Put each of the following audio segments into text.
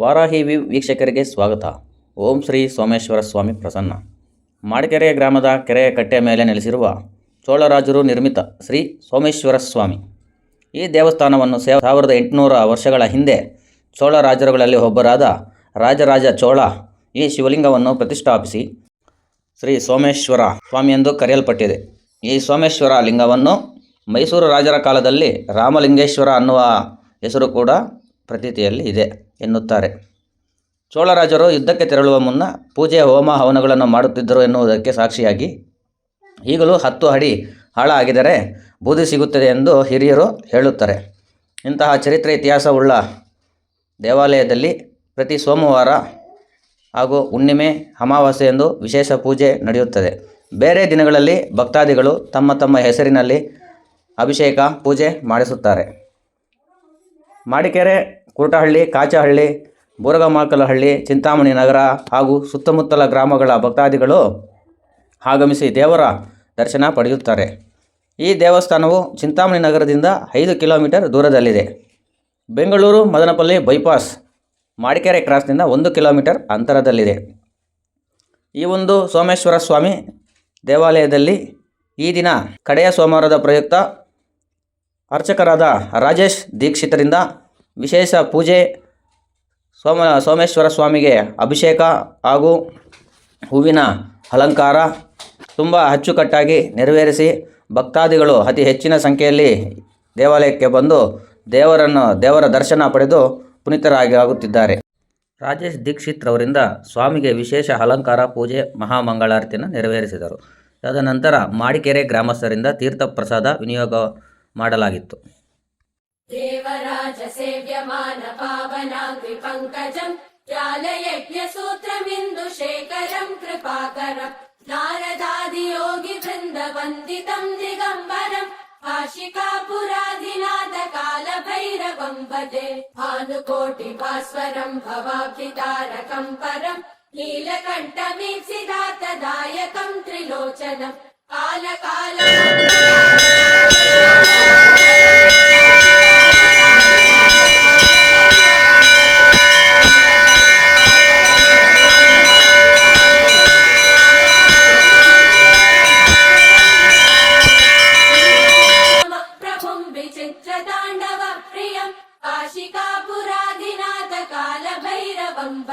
ವಾರಾಹಿ ವೀಕ್ಷಕರಿಗೆ ಸ್ವಾಗತ. ಓಂ ಶ್ರೀ ಸೋಮೇಶ್ವರ ಸ್ವಾಮಿ ಪ್ರಸನ್ನ. ಮಾಡಿಕೆರೆ ಗ್ರಾಮದ ಕೆರೆಯ ಕಟ್ಟೆಯ ಮೇಲೆ ನೆಲೆಸಿರುವ ಚೋಳರಾಜರು ನಿರ್ಮಿತ ಶ್ರೀ ಸೋಮೇಶ್ವರ ಸ್ವಾಮಿ. ಈ ದೇವಸ್ಥಾನವನ್ನು ಸೇ ಸಾವಿರದ ಎಂಟುನೂರ ವರ್ಷಗಳ ಹಿಂದೆ ಚೋಳರಾಜರುಗಳಲ್ಲಿ ಒಬ್ಬರಾದ ರಾಜರಾಜ ಚೋಳ ಈ ಶಿವಲಿಂಗವನ್ನು ಪ್ರತಿಷ್ಠಾಪಿಸಿ ಶ್ರೀ ಸೋಮೇಶ್ವರ ಸ್ವಾಮಿ ಎಂದು ಕರೆಯಲ್ಪಟ್ಟಿದೆ. ಈ ಸೋಮೇಶ್ವರ ಲಿಂಗವನ್ನು ಮೈಸೂರು ರಾಜರ ಕಾಲದಲ್ಲಿ ರಾಮಲಿಂಗೇಶ್ವರ ಅನ್ನುವ ಹೆಸರು ಕೂಡ ಪ್ರತೀತಿಯಲ್ಲಿ ಇದೆ. ಎನ್ನುತ್ತಾರೆ. ಚೋಳರಾಜರು ಯುದ್ಧಕ್ಕೆ ತೆರಳುವ ಮುನ್ನ ಪೂಜೆ ಹೋಮ ಹವನಗಳನ್ನು ಮಾಡುತ್ತಿದ್ದರು ಎನ್ನುವುದಕ್ಕೆ ಸಾಕ್ಷಿಯಾಗಿ. ಈಗಲೂ ಹತ್ತು ಅಡಿ ಆಳ ಆಗಿದರೆ ಬೂದಿ ಸಿಗುತ್ತದೆ ಎಂದು ಹಿರಿಯರು ಹೇಳುತ್ತಾರೆ. ಇಂತಹ ಚರಿತ್ರೆ ಇತಿಹಾಸವುಳ್ಳ ದೇವಾಲಯದಲ್ಲಿ ಪ್ರತಿ ಸೋಮವಾರ ಹಾಗೂ ಹುಣ್ಣಿಮೆ, ಅಮಾವಾಸ್ಯೆ ಎಂದು ವಿಶೇಷ ಪೂಜೆ ನಡೆಯುತ್ತದೆ. ಬೇರೆ ದಿನಗಳಲ್ಲಿ ಭಕ್ತಾದಿಗಳು ತಮ್ಮ ತಮ್ಮ ಹೆಸರಿನಲ್ಲಿ ಅಭಿಷೇಕ, ಪೂಜೆ ಮಾಡಿಸುತ್ತಾರೆ. ಮಾಡಿಕೆರೆ ಕುರುಟಹಳ್ಳಿ, ಕಾಚಹಳ್ಳಿ, ಬೋರಗಮಾಕಲಹಳ್ಳಿ, ಚಿಂತಾಮಣಿ ನಗರ ಹಾಗೂ ಸುತ್ತಮುತ್ತಲ ಗ್ರಾಮಗಳ ಭಕ್ತಾದಿಗಳು ಆಗಮಿಸಿ ದೇವರ ದರ್ಶನ ಪಡೆಯುತ್ತಾರೆ. ಈ ದೇವಸ್ಥಾನವು ಚಿಂತಾಮಣಿ ನಗರದಿಂದ ಐದು ಕಿಲೋಮೀಟರ್ ದೂರದಲ್ಲಿದೆ. ಬೆಂಗಳೂರು, ಮದನಪಲ್ಲಿ ಬೈಪಾಸ್, ಮಾಡಿಕೆರೆ ಕ್ರಾಸ್ನಿಂದ ಒಂದು ಕಿಲೋಮೀಟರ್ ಅಂತರದಲ್ಲಿದೆ. ಈ ಒಂದು ಸೋಮೇಶ್ವರ ಸ್ವಾಮಿ ದೇವಾಲಯದಲ್ಲಿ ಈ ದಿನ ಕಡೆಯ ಸೋಮವಾರದ ಪ್ರಯುಕ್ತ ಅರ್ಚಕರಾದ ರಾಜೇಶ್ ದೀಕ್ಷಿತರಿಂದ ವಿಶೇಷ ಪೂಜೆ ಸೋಮ ಸೋಮೇಶ್ವರ ಸ್ವಾಮಿಗೆ ಅಭಿಷೇಕ ಹಾಗೂ ಹೂವಿನ ಅಲಂಕಾರ ತುಂಬ ಅಚ್ಚುಕಟ್ಟಾಗಿ ನೆರವೇರಿಸಿ ಭಕ್ತಾದಿಗಳು ಅತಿ ಹೆಚ್ಚಿನ ಸಂಖ್ಯೆಯಲ್ಲಿ ದೇವಾಲಯಕ್ಕೆ ಬಂದು ದೇವರನ್ನು, ದೇವರ ದರ್ಶನ ಪಡೆದು ಪುನೀತರಾಗಿ ಆಗುತ್ತಿದ್ದಾರೆ ರಾಜೇಶ್ ದೀಕ್ಷಿತ್ ರವರಿಂದ ಸ್ವಾಮಿಗೆ ವಿಶೇಷ ಅಲಂಕಾರ, ಪೂಜೆ, ಮಹಾಮಂಗಳಾರತಿಯನ್ನು ನೆರವೇರಿಸಿದರು. ತದನಂತರ ಮಾಡಿಕೆರೆ ಗ್ರಾಮಸ್ಥರಿಂದ ತೀರ್ಥ ಪ್ರಸಾದ ವಿನಿಯೋಗ ಮಾಡಲಾಗಿತ್ತು. देवराज सेव्यमान पावनाङ्गकजम् ज्यालयज्ञसूत्रमिन्दुशेखरम् कृपाकरम् नारदादियोगि बृन्द दिगम्बरम् वाशिका पुराधिनाथ काल भैरवं वदे भानुकोटि भास्वरम् परम् नीलकण्ठमीप्सिदातदायकम् त्रिलोचनम् कालकाल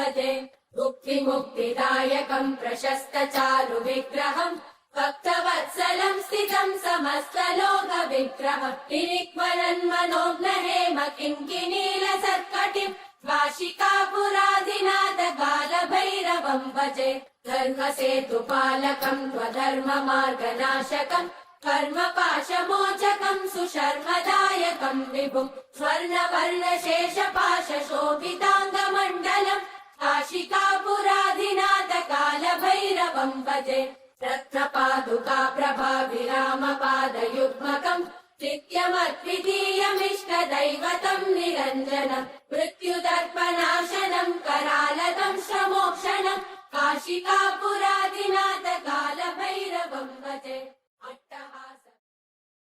भजे मुक्तिमुक्तिदायकम् प्रशस्त चारु विग्रहम् भक्तवत्सलम् स्थितम् समस्तलोक विग्रहम् निरिक्वरन् मनोज्ञहेम किङ्किनील सत्कटिम् काशिकापुराधिनाथ कालभैरवम् भजे। धर्मसेतुपालकम् त्वधर्ममार्गनाशकम् कर्मपाशमोचकम् सुशर्मदायकम् विभुम् स्वर्णवर्णशेषपाशशोभिताङ्गमण्डलम् काशिकापुराधिनाथकालभैरवम् भजे। रत्नपादुका प्रभा विरामपादयुग्मकम् चित्यमद्वितीयमिष्ट दैवतम् निरञ्जनम् मृत्युदर्पनाशनम् करालतम् श्रमोक्षणम् काशिकापु